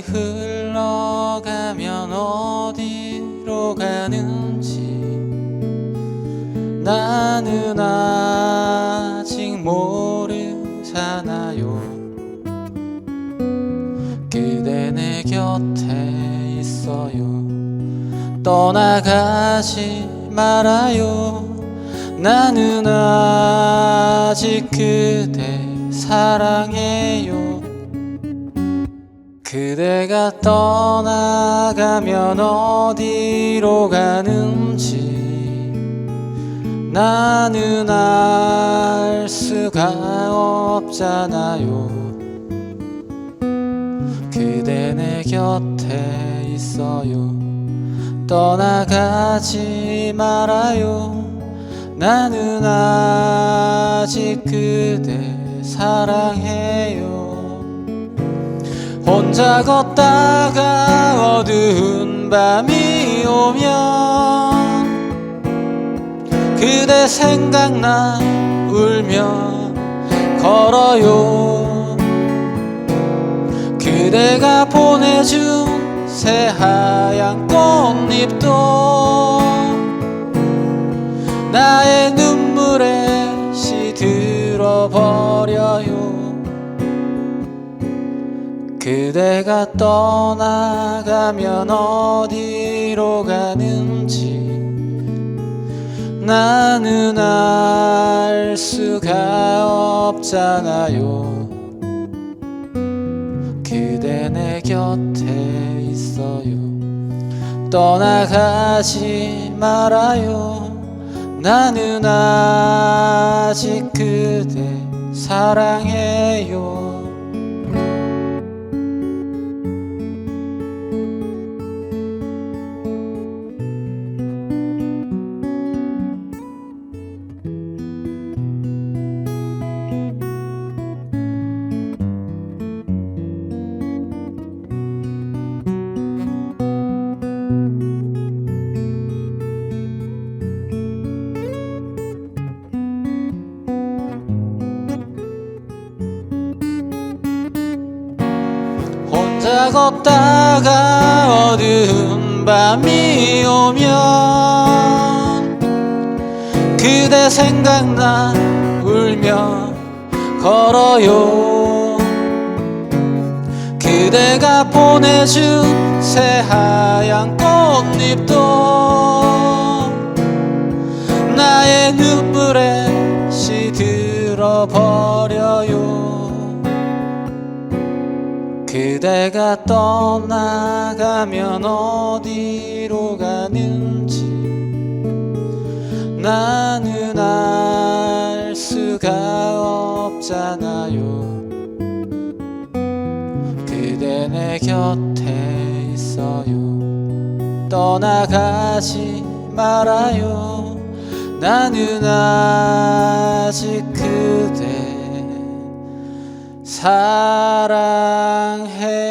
흘러가면 어디로 가는지. 나는 아직 모르잖아요. 그대 내 곁에 있어요. 떠나가지 말아요. 나는 아직 그대 사랑해요. 그대가 떠나가면 어디로 가는지 나는 알 수가 없잖아요. 그대 내 곁에 있어요. 떠나가지 말아요. 나는 아직 그대 사랑해요 혼자 걷다가 어두운 밤이 오면 그대 생각나 울며 걸어요. 그대가 보내준 새하얀 꽃잎도 나의 눈물에 시들어 버려요 그대가 떠나가면 어디로 가는지 나는 알 수가 없잖아요. 그대 내 곁에 있어요. 떠나가지 말아요. 나는 아직 그대 사랑해요 걷다가 어두운 밤이 오면 그대 생각나 울며 걸어요. 그대가 보내준 새하얀 꽃잎도 나의 눈물에 시들어 버려요 그대가 떠나가면 어디로 가는지 나는 알 수가 없잖아요. 그대 내 곁에 있어요. 떠나가지 말아요. 나는 아직 그대 사랑 hey.